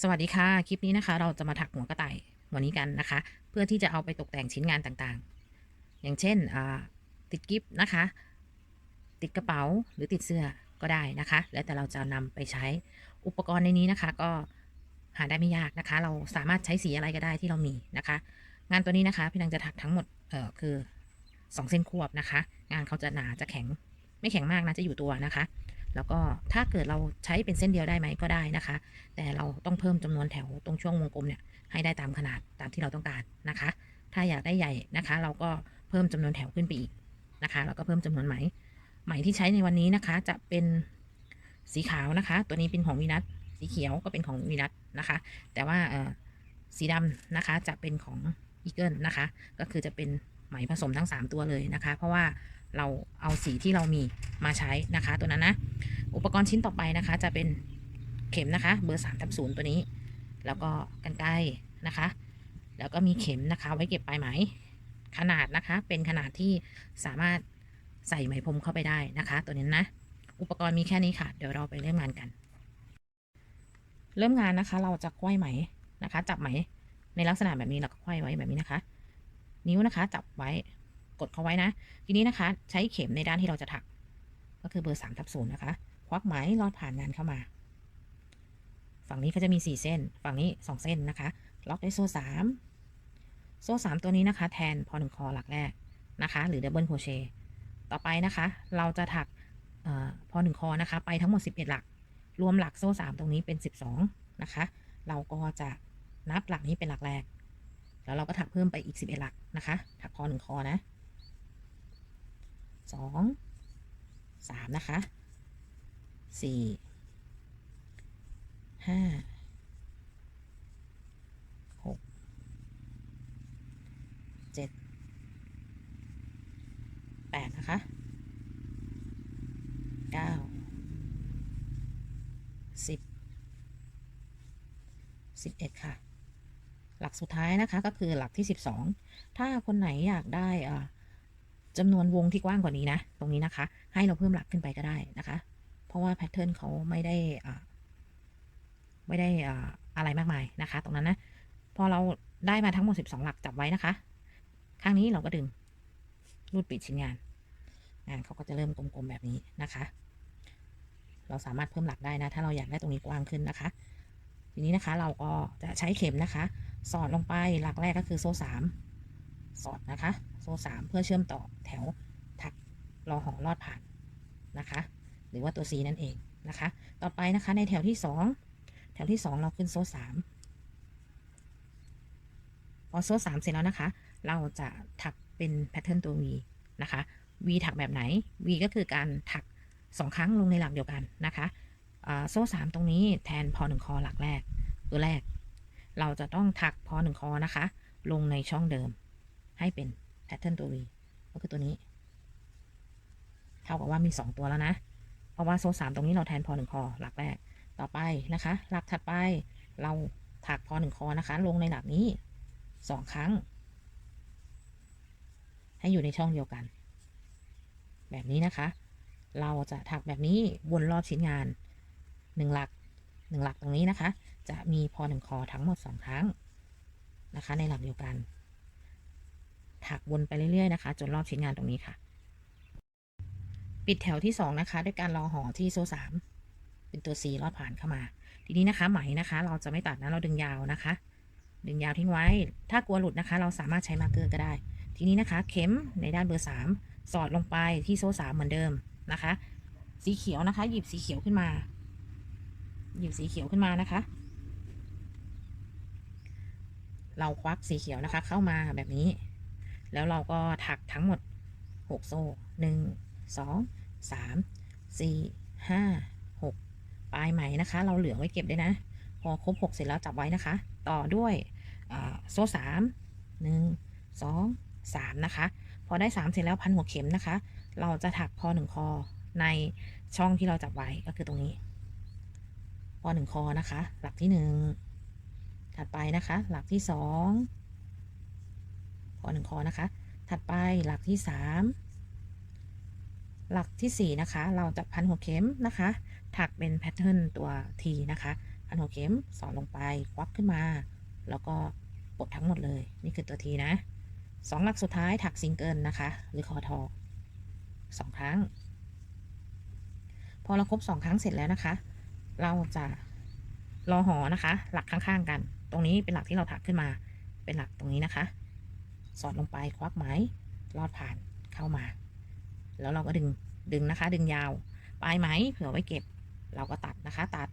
สวัสดีค่ะ คลิปนี้นะคะ เราจะมาถักหัวกระต่ายหัวนี้กันนะคะ เพื่อที่จะเอาไปตกแต่งชิ้นงานต่างๆ อย่างเช่นติดกิฟนะคะ ติดกระเป๋าหรือติดเสื้อก็ได้นะคะ แล้วแต่เราจะนำไปใช้อุปกรณ์ในนี้นะคะ ก็หาได้ไม่ยากนะคะ เราสามารถใช้สีอะไรก็ได้ที่เรามีนะคะ งานตัวนี้นะคะพี่นางจะถักทั้งหมดเออคือสองเส้นควบนะคะ งานเขาจะหนาจะแข็งไม่แข็งมากนะจะอยู่ตัวนะคะ แล้วก็ถ้าเกิดเราใช้เป็นเส้นเดียวได้ไหมก็ได้นะคะ แต่เราต้องเพิ่มจำนวนแถวตรงช่วงวงกลมเนี่ยให้ได้ตามขนาดตามที่เราต้องการนะคะ ถ้าอยากได้ใหญ่นะคะ เราก็เพิ่มจำนวนแถวขึ้นไปอีกนะคะ แล้วก็เพิ่มจำนวนไหมไหมที่ใช้ในวันนี้นะคะ จะเป็นสีขาวนะคะ ตัวนี้เป็นของวีนัทสีเขียวก็เป็นของวีนัทนะคะ แต่ว่าเอ่อสีดำนะคะจะเป็นของอีเกิลนะคะ ก็คือจะเป็นไหมผสมทั้ง 3 ตัวเลยนะคะ เพราะว่า เราเอาสีที่เรามีมาใช้นะคะ ตัวนั้นนะอุปกรณ์ชิ้นต่อไปนะคะ จะเป็นเข็มนะคะ เบอร์3ทับศูนย์ตัวนี้ แล้วก็กันไกรนะคะ แล้วก็มีเข็มนะคะ ไว้เก็บปลายไหมขนาดนะคะ เป็นขนาดที่สามารถใส่ไหมพรมเข้าไปได้นะคะ ตัวนี้นะ อุปกรณ์มีแค่นี้ค่ะ เดี๋ยวเราไปเริ่มงานกัน เริ่มงานนะคะ เราจะควยไหมนะคะ จับไหมในลักษณะแบบนี้เราก็ควยไว้แบบนี้นะคะ นิ้วนะคะ จับไว้ กดเขาไว้นะ ทีนี้นะคะ ใช้เข็มในด้านที่เราจะถัก ก็คือเบอร์สามทับศูนย์นะคะ ควักไหมลอดผ่านงานเข้ามา ฝั่งนี้ก็จะมีสี่เส้น ฝั่งนี้สองเส้นนะคะ ล็อกด้วยโซ่สามโซ่สามตัวนี้นะคะ แทนพอหนึ่งคอหลักแรกนะคะ หรือดับเบิลโคเชต์ต่อไปนะคะ เราจะถักออพอหนึ่งคอนะคะ ไปทั้งหมด 11 หลัก รวมหลักโซ่สามตรงนี้เป็น 12 นะคะ เราก็จะนับหลักนี้เป็นหลักแรก แล้วเราก็ถักเพิ่มไปอีก 11 หลักนะคะ ถักพอหนึ่งคอนะ สองสามนะคะสี่ห้าหกเจ็ดแปดนะคะเก้าสิบสิบเอ็ดค่ะ หลักสุดท้ายนะคะก็คือหลักที่สิบสองถ้าคนไหนอยากได้อ่า จำนวนวงที่กว้างกว่านี้นะ ตรงนี้นะคะ ให้เราเพิ่มหลักขึ้นไปก็ได้นะคะ เพราะว่าแพทเทิร์นเขาไม่ได้อ่าไม่ได้อ่าอะไรมากมายนะคะ ตรงนั้นนะพอเราได้มาทั้งหมด 12 หลักจับไว้นะคะ ข้างนี้เราก็ดึงรูดปิดชิ้นงานงานเขาก็จะเริ่มกลมๆแบบนี้นะคะ เราสามารถเพิ่มหลักได้นะ ถ้าเราอยากได้ตรงนี้กว้างขึ้นนะคะ ทีนี้นะคะเราก็จะใช้เข็มนะคะ สอดลงไปหลักแรกก็คือโซ่สามสอดนะคะ โซ่สามเพื่อเชื่อมต่อแถวถักรอหอลอดผ่านนะคะ หรือว่าตัว C นั่นเองนะคะ ต่อไปนะคะในแถวที่สองแถวที่สองเราขึ้นโซ่สามพอโซ่สามเสร็จแล้วนะคะ เราจะถักเป็นแพทเทิร์นตัว V นะคะ V ถักแบบไหน V ก็คือการถักสองครั้งลงในหลักเดียวกันนะคะโซ่สามตรงนี้แทนพอหนึ่งคอหลักแรกตัวแรก เราจะต้องถักพอหนึ่งคอนะคะ ลงในช่องเดิมให้เป็น แพทเทิร์นตัว V ก็คือตัวนี้ เท่ากับว่ามี 2 ตัวแล้วนะ เพราะว่าโซ่สามตรงนี้เราแทนพอหนึ่งคอหลักแรก ต่อไปนะคะ หลักถัดไปเราถักพอหนึ่งคอนะคะ ลงในหลักนี้สองครั้ง ให้อยู่ในช่องเดียวกัน แบบนี้นะคะ เราจะถักแบบนี้วนรอบชิ้นงานหนึ่งหลักหนึ่งหลักตรงนี้นะคะ จะมีพอหนึ่งคอทั้งหมดสองครั้งนะคะ ในหลักเดียวกัน ถักวนไปเรื่อยๆนะคะ จนรอบชิ้นงานตรงนี้ค่ะ ปิดแถวที่สองนะคะ ด้วยการรอห่อที่โซ่สามเป็นตัว C ลอดผ่านเข้ามา ทีนี้นะคะไหมนะคะ เราจะไม่ตัดนะเราดึงยาวนะคะ ดึงยาวทิ้งไว้ ถ้ากลัวหลุดนะคะ เราสามารถใช้มาร์กเกอร์ก็ได้ ทีนี้นะคะ เข็มในด้านเบอร์สามสอดลงไปที่โซ่สามเหมือนเดิมนะคะ สีเขียวนะคะ หยิบสีเขียวขึ้นมา หยิบสีเขียวขึ้นมานะคะเราควักสีเขียวนะคะเข้ามาแบบนี้ แล้วเราก็ถักทั้งหมด 6 โซ่ 1 2 3 4 5 6 ปลายไหมนะคะ เราเหลือไว้เก็บได้นะ พอครบ 6 เสร็จแล้วจับไว้นะคะ ต่อด้วยโซ่ 3 1 2 3 นะคะ พอได้ 3 เสร็จแล้วพันหัวเข็มนะคะ เราจะถักคอ 1 คอในช่องที่เราจับไว้ก็คือตรงนี้คอ1คอนะคะ หลักที่ 1 ถัดไปนะคะ หลักที่ 2 ขอหนึ่งคอนะคะ ถัดไปหลักที่สามหลักที่สี่นะคะ เราจะพันหัวเข็มนะคะ ถักเป็นแพทเทิร์นตัวทีนะคะ พันหัวเข็มสอนลงไปควักขึ้นมา แล้วก็ปลดทั้งหมดเลย นี่คือตัวทีนะสองหลักสุดท้ายถักซิงเกิลนะคะ หรือคอทอสองครั้ง พอเราครบสองครั้งเสร็จแล้วนะคะ เราจะรอหอนะคะ หลักข้างๆกัน ตรงนี้เป็นหลักที่เราถักขึ้นมา เป็นหลักตรงนี้นะคะ สอดลงไปควักไหมลอดผ่านเข้ามา แล้วเราก็ดึงดึงนะคะ ดึงยาวปลายไหมเผื่อไว้เก็บ เราก็ตัดนะคะ ตัด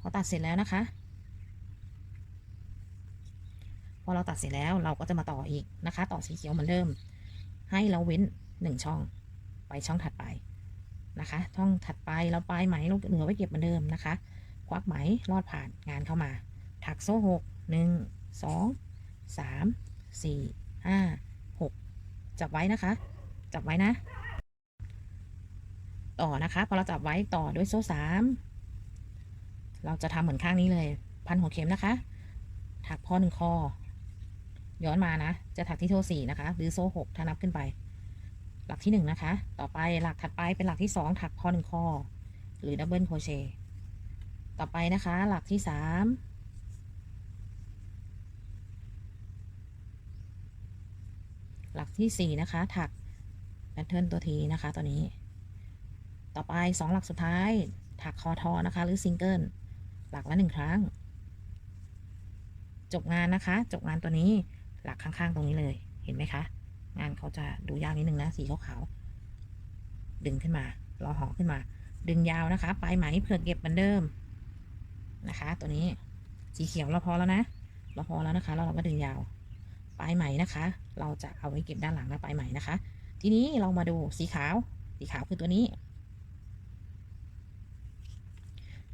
พอตัดเสร็จแล้วนะคะ พอเราตัดเสร็จแล้วเราก็จะมาต่ออีกนะคะ ต่อสีเขียวเหมือนเดิม ให้เราเว้นหนึ่งช่อง ไปช่องถัดไปนะคะ ช่องถัดไปเราปลายไหมเราเหลือไว้เก็บเหมือนเดิมนะคะ ควักไหมลอดผ่านงานเข้ามา ถักโซ่หกหนึ่งสองสาม สี่ห้าหกจับไว้นะคะ จับไว้นะ ต่อนะคะ พอเราจับไว้ต่อด้วยโซ่สามเราจะทำเหมือนข้างนี้เลย พันหัวเข็มนะคะ ถักพอหนึ่งคอ ย้อนมานะ จะถักที่โซ่สี่นะคะ หรือโซ่หกถ้านับขึ้นไป หลักที่หนึ่งนะคะ ต่อไปหลักถัดไปเป็นหลักที่สองถักพอหนึ่งคอ หรือดับเบิลโคเชต์ต่อไปนะคะ หลักที่สาม หลักที่สี่นะคะถักแพทเทิร์นตัวทีนะคะ ตัวนี้ ต่อไปสองหลักสุดท้าย ถักคอทอนะคะ หรือซิงเกิลหลักละหนึ่งครั้ง จบงานนะคะ จบงานตัวนี้หลักข้างๆ ตรงนี้เลยเห็นไหมคะ งานเขาจะดูยากนิดนึงนะสีขาวๆดึงขึ้นมา รอห่อขึ้นมา ดึงยาวนะคะ ปลายไหมเผื่อเก็บเหมือนเดิมนะคะ ตัวนี้สีเขียวเราพอแล้วนะ เราพอแล้วนะคะ แล้วเราก็ดึงยาว ปลายไหมนะคะ เราจะเอาไว้เก็บด้านหลังนะปลายไหมนะคะ ทีนี้เรามาดูสีขาว สีขาวคือตัวนี้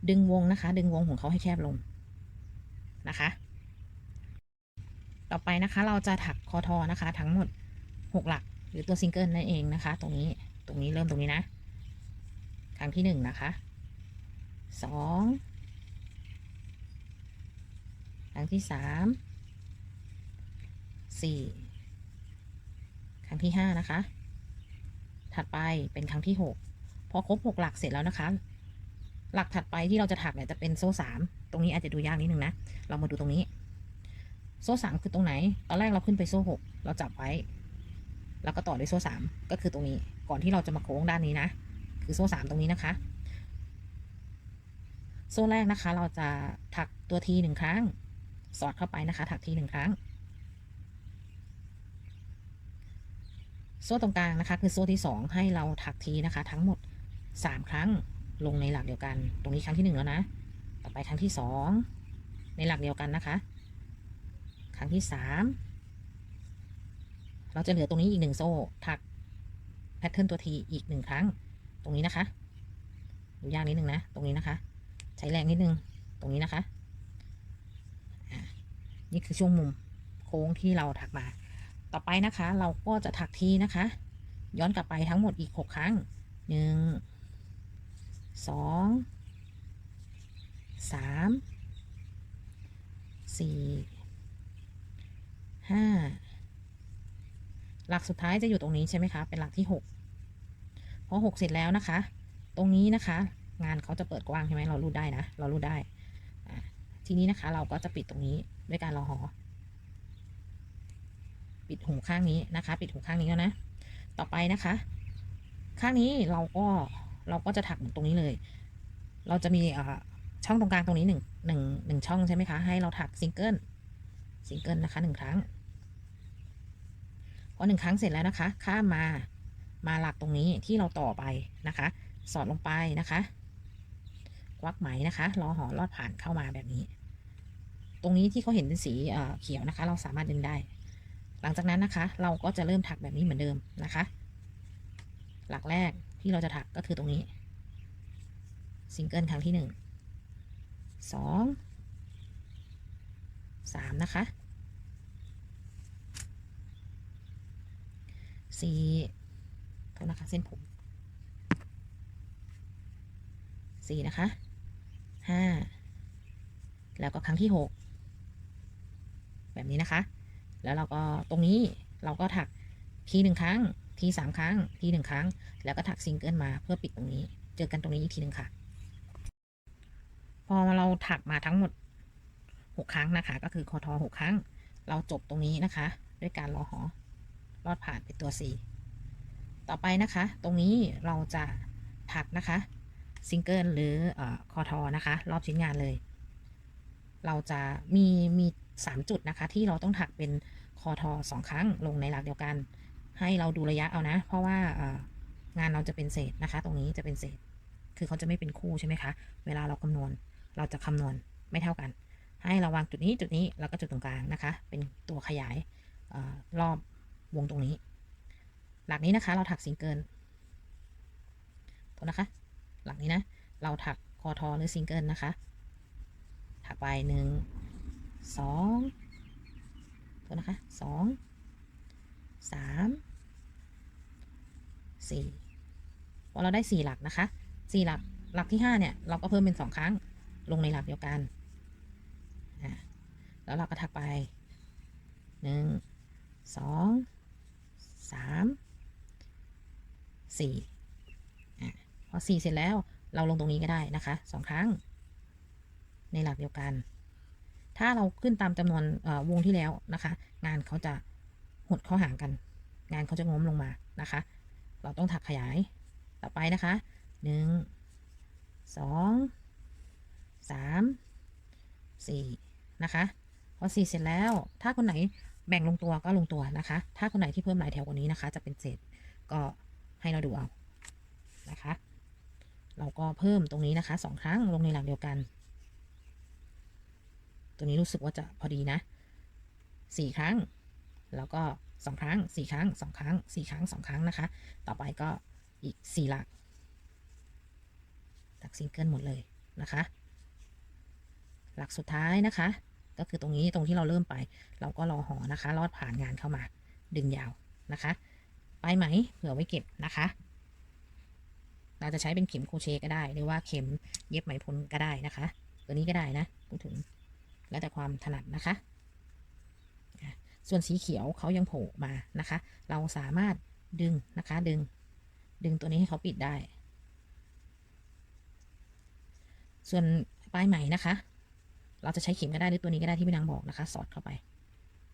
ดึงวงนะคะ ดึงวงของเขาให้แคบลงนะคะ ต่อไปนะคะ เราจะถักคอทอนะคะ ทั้งหมดหกหลัก หรือตัวซิงเกิลนั่นเองนะคะ ตรงนี้ ตรงนี้เริ่มตรงนี้นะ ครั้งที่หนึ่งนะคะสองครั้งที่สาม สี่ครั้งที่ห้านะคะ ถัดไปเป็นครั้งที่หกพอครบหกหลักเสร็จแล้วนะคะ หลักถัดไปที่เราจะถักเนี่ยจะเป็นโซ่สามตรงนี้อาจจะดูยากนิดนึงนะ เรามาดูตรงนี้ โซ่สามคือตรงไหน ตอนแรกเราขึ้นไปโซ่หกเราจับไว้ แล้วก็ต่อด้วยโซ่สามก็คือตรงนี้ ก่อนที่เราจะมาโค้งด้านนี้นะ คือโซ่สามตรงนี้นะคะ โซ่แรกนะคะ เราจะถักตัวทีหนึ่งครั้ง สอดเข้าไปนะคะ ถักทีหนึ่งครั้ง โซ่ตรงกลางนะคะ คือโซ่ที่สองให้เราถักทีนะคะ ทั้งหมดสามครั้งลงในหลักเดียวกัน ตรงนี้ครั้งที่หนึ่งแล้วนะต่อไปครั้งที่สองในหลักเดียวกันนะคะ ครั้งที่สามเราจะเหลือตรงนี้อีกหนึ่งโซ่ถักแพทเทิร์นตัวทีอีกหนึ่งครั้ง ตรงนี้นะคะดูยากนิดนึงนะ ตรงนี้นะคะ ใช้แรงนิดนึง ตรงนี้นะคะ นี่คือช่วงมุมโค้งที่เราถักมา ต่อไปนะคะ เราก็จะถักทีนะคะ ย้อนกลับไปทั้งหมดอีกหกครั้งหนึ่งสองสามสี่ห้าหลักสุดท้ายจะอยู่ตรงนี้ใช่ไหมคะ เป็นหลักที่หกพอหกเสร็จแล้วนะคะ ตรงนี้นะคะ งานเขาจะเปิดกว้างใช่ไหมเรารูดได้นะ เรารูดได้ ทีนี้นะคะ เราก็จะปิดตรงนี้ด้วยการรอหอ ปิดหูข้างนี้นะคะ ปิดหูข้างนี้แล้วนะ ต่อไปนะคะ ข้างนี้เราก็เราก็จะถักเหมือนตรงนี้เลย เราจะมีช่องตรงกลางตรงนี้หนึ่งหนึ่งหนึ่งช่องใช่ไหมคะ ให้เราถักซิงเกิลซิงเกิลนะคะหนึ่งครั้งพอหนึ่งครั้งเสร็จแล้วนะคะ ข้ามมามาหลักตรงนี้ที่เราต่อไปนะคะ สอดลงไปนะคะควักไหมนะคะรอหอลอดผ่านเข้ามาแบบนี้ ตรงนี้ที่เขาเห็นเป็นสีเขียวนะคะ เราสามารถดึงได้ ลังจากนั้นนะคะ เราก็จะเริ่มถักแบบนี้เหมือนเดิมนะคะ หลักแรกที่เราจะถักก็คือตรงนี้ซิงเกิลครั้งที่หนึ่งสองสามนะคะสี่โทษนะคะเส้นผมสี่นะคะห้าแล้วก็ครั้งที่หกแบบนี้นะคะ แล้วเราก็ตรงนี้เราก็ถักทีหนึ่งครั้ง ทีสามครั้ง ทีหนึ่งครั้ง แล้วก็ถักซิงเกิลมาเพื่อปิดตรงนี้ เจอกันตรงนี้อีกทีหนึ่งค่ะ พอเราถักมาทั้งหมดหกครั้งนะคะ ก็คือคอทอหกครั้ง เราจบตรงนี้นะคะ ด้วยการรอหอลอดผ่านเป็นตัว4ต่อไปนะคะ ตรงนี้เราจะถักนะคะซิงเกิลหรืออคอทอนะคะ รอบชิ้นงานเลย เราจะมีมีสามจุดนะคะ ที่เราต้องถักเป็น คอทอสองครั้งลงในหลักเดียวกัน ให้เราดูระยะเอานะ เพราะว่างานเราจะเป็นเศษนะคะ ตรงนี้จะเป็นเศษ คือเขาจะไม่เป็นคู่ใช่ไหมคะ เวลาเราคำนวณ เราจะคำนวณไม่เท่ากัน ให้เราวางจุดนี้จุดนี้แล้วก็จุดตรงกลางนะคะ เป็นตัวขยายอรอบวงตรงนี้ หลักนี้นะคะ เราถักซิงเกิลโทษนะคะ หลักนี้นะ เราถักคอทอหรือซิงเกิลนะคะ ถักไปหนึ่งสอง โทษนะคะสองสามสี่พอเราได้สี่หลักนะคะสี่หลักหลักที่ห้าเนี่ย เราก็เพิ่มเป็นสองครั้งลงในหลักเดียวกันแล้วเราก็ถักไปหนึ่งสองสามสี่พอสี่เสร็จแล้วเราลงตรงนี้ก็ได้นะคะสองครั้ง ในหลักเดียวกัน ถ้าเราขึ้นตามจำนวนวงที่แล้วนะคะ งานเขาจะหดเข้าหางกัน งานเขาจะง้มลงมานะคะ เราต้องถักขยายต่อไปนะคะหนึ่งสองสามสี่นะคะพอสี่เสร็จแล้ว ถ้าคนไหนแบ่งลงตัวก็ลงตัวนะคะ ถ้าคนไหนที่เพิ่มหลายแถวกว่านี้นะคะ จะเป็นเศษก็ให้เราดูเอานะคะ เราก็เพิ่มตรงนี้นะคะสองครั้งลงในหลักเดียวกัน ตัวนี้รู้สึกว่าจะพอดีนะสี่ครั้ง แล้วก็สองครั้งสี่ครั้งสองครั้งสี่ครั้งสองครั้งนะคะ ต่อไปก็อีกสี่หลักตักซิงเกิลหมดเลยนะคะ หลักสุดท้ายนะคะ ก็คือตรงนี้ตรงที่เราเริ่มไป เราก็รอหอนะคะ ลอดผ่านงานเข้ามา ดึงยาวนะคะ ไปไหมเผื่อไว้เก็บนะคะเราจะใช้เป็นเข็มโคเชก็ได้ หรือว่าเข็มเย็บไหมพรมก็ได้นะคะ ตัวนี้ก็ได้นะพูดถึง แล้วแต่ความถนัดนะคะ ส่วนสีเขียวเขายังโผล่มานะคะ เราสามารถดึงนะคะดึง ดึงตัวนี้ให้เขาปิดได้ ส่วนปลายไหมนะคะ เราจะใช้เข็มก็ได้หรือตัวนี้ก็ได้ที่พี่นางบอกนะคะ สอดเข้าไป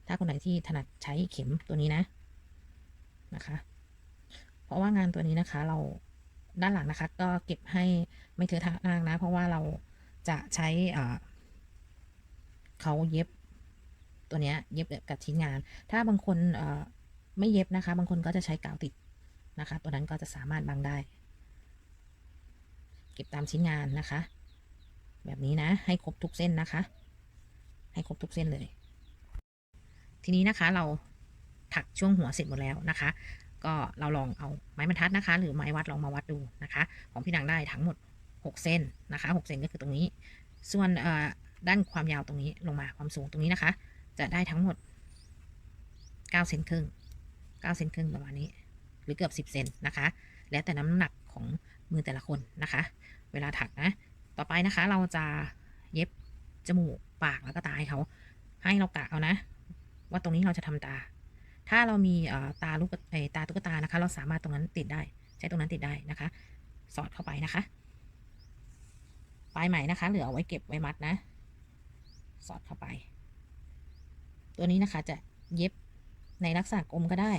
ถ้าคนไหนที่ถนัดใช้เข็มตัวนี้นะนะคะ เพราะว่างานตัวนี้นะคะเราด้านหลังนะคะ ก็เก็บให้ไม่เทอะทะนางนะ เพราะว่าเราจะใช้อ่า เขาเย็บตัวเนี้ยเย็บกับชิ้นงาน ถ้าบางคนเอ่อไม่เย็บนะคะ บางคนก็จะใช้กาวติดนะคะ ตัวนั้นก็จะสามารถบังได้ เก็บตามชิ้นงานนะคะ แบบนี้นะ ให้ครบทุกเส้นนะคะ ให้ครบทุกเส้นเลย ทีนี้นะคะเราถักช่วงหัวเสร็จหมดแล้วนะคะ ก็เราลองเอาไม้บรรทัดนะคะ หรือไม้วัดลองมาวัดดูนะคะ ของพี่นางได้ทั้งหมด 6 เส้นนะคะ 6 เส้นก็คือตรงนี้ ส่วนเอ่อ ด้านความยาวตรงนี้ลงมาความสูงตรงนี้นะคะ จะได้ทั้งหมด9เซนครึ่ง9เซนครึ่งประมาณนี้ หรือเกือบ10เซนนะคะ แล้วแต่น้ำหนักของมือแต่ละคนนะคะ เวลาถักนะ ต่อไปนะคะเราจะเย็บจมูกปากแล้วก็ตาให้เขาให้เรากะเอานะ ว่าตรงนี้เราจะทำตา ถ้าเรามีตาลูกเอ่อตาตุ๊กตานะคะ เราสามารถตรงนั้นติดได้ ใช้ตรงนั้นติดได้นะคะ สอดเข้าไปนะคะปลายไหมนะคะ เหลือเอาไว้เก็บไว้มัดนะ สอดเข้าไป ตัวนี้นะคะจะเย็บในลักษณะกลมก็ได้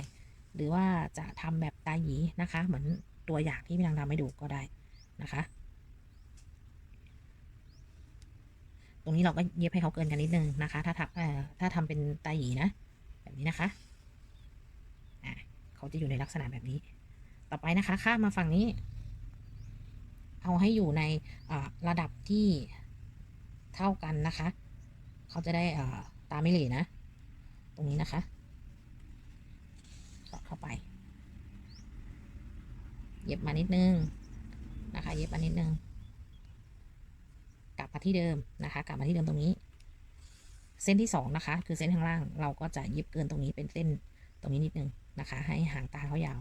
หรือว่าจะทำแบบตาหยีนะคะ เหมือนตัวอย่างที่พี่นางทำให้ดูก็ได้นะคะ ตรงนี้เราก็เย็บให้เขาเกินกันนิดนึงนะคะ ถ้าทักเอ่อถ้าทำเป็นตาหยีนะ แบบนี้นะคะอะเขาจะอยู่ในลักษณะแบบนี้ ต่อไปนะคะข้ามมาฝั่งนี้เอาให้อยู่ในระดับที่เท่ากันนะคะ เขาจะได้ตาไม่เหล่นะ ตรงนี้นะคะสอดเข้าไป เย็บมานิดนึงนะคะ เย็บมานิดนึง กลับมาที่เดิมนะคะ กลับมาที่เดิมตรงนี้ เส้นที่สองนะคะ คือเส้นข้างล่าง เราก็จะเย็บเกินตรงนี้เป็นเส้นตรงนี้นิดนึงนะคะ ให้หางตาเขายาว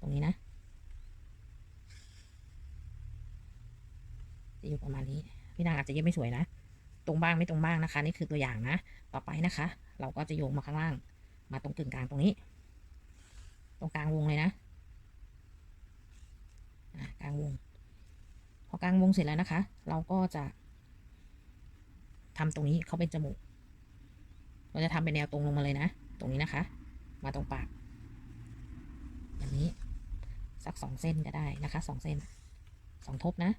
ตรงนี้นะจะอยู่ประมาณนี้ พี่นางอาจจะเย็บไม่สวยนะ รงบ้างไม่ตรงบ้างนะคะ นี่คือตัวอย่างนะ ต่อไปนะคะ เราก็จะโยงมาข้างล่าง มาตรงกึ่งกลางตรงนี้ ตรงกลางวงเลยนะกลางวง พอกลางวงเสร็จแล้วนะคะ เราก็จะทำตรงนี้เขาเป็นจมูก เราจะทำเป็นแนวตรงลงมาเลยนะ ตรงนี้นะคะ มาตรงปากแบบนี้ สักสองเส้นก็ได้นะคะสองเส้นสองทบนะ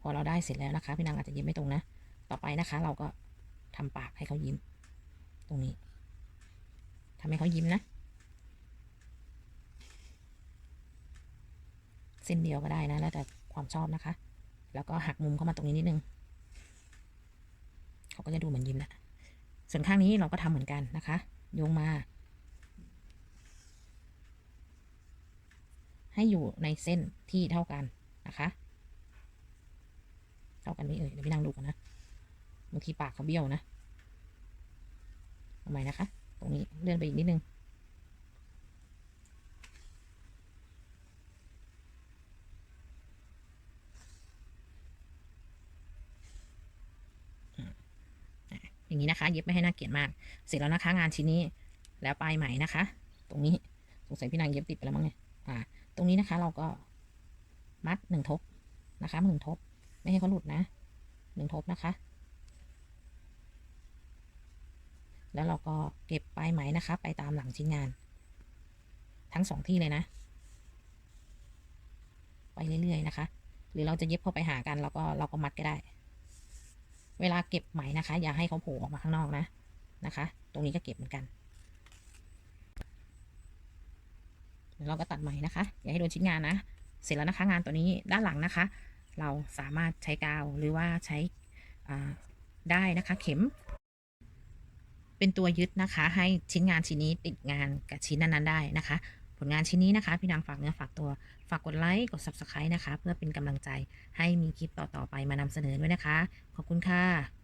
พอเราได้เสร็จแล้วนะคะ พี่นางอาจจะยิ้มไม่ตรงนะ ต่อไปนะคะ เราก็ทำปากให้เขายิ้ม ตรงนี้ทำให้เขายิ้มนะ เส้นเดียวก็ได้นะ แล้วแต่ความชอบนะคะ แล้วก็หักมุมเข้ามาตรงนี้นิดนึง เขาก็จะดูเหมือนยิ้มแหละส่วนข้างนี้เราก็ทำเหมือนกันนะคะ โยงมา ให้อยู่ในเส้นที่เท่ากันนะคะ เท่ากันไหมเอ่ยเดี๋ยวพี่นางดูกันนะบางทีปากเขาเบี้ยวนะทำไมนะคะ ตรงนี้เลื่อนไปอีกนิดนึงอย่างนี้นะคะ เย็บไม่ให้น่าเกลียดมาก เสร็จแล้วนะคะ งานชิ้นนี้แล้วปลายไหมนะคะ ตรงนี้สงสัยพี่นางเย็บติดไปแล้วมั้งเนี่ยอ่า ตรงนี้นะคะ เราก็มัดหนึ่งทบนะคะหนึ่งทบ ไม่ให้เขาหลุดนะหนึ่งทบนะคะ แล้วเราก็เก็บปลายไหมนะคะ ไปตามหลังชิ้นงาน ทั้งสองที่เลยนะ ไปเรื่อยๆนะคะ หรือเราจะเย็บเข้าไปหากันเราก็เราก็มัดก็ได้ เวลาเก็บไหมนะคะ อย่าให้เขาโผล่ออกมาข้างนอกนะนะคะ ตรงนี้ก็เก็บเหมือนกันเดี๋ยวเราก็ตัดไหมนะคะ อย่าให้โดนชิ้นงานนะ เสร็จแล้วนะคะงานตัวนี้ด้านหลังนะคะ เราสามารถใช้กาวหรือว่าใช้ได้นะคะเข็ม เป็นตัวยึดนะคะ ให้ชิ้นงานชิ้นนี้ติดงานกับชิ้นนั้นๆได้นะคะ ผลงานชิ้นนี้นะคะ พี่นางฝากเนื้อฝากตัวฝากกดไลค์กด subscribe นะคะ เพื่อเป็นกำลังใจให้มีคลิปต่อๆไปมานำเสนอด้วยนะคะ ขอบคุณค่ะ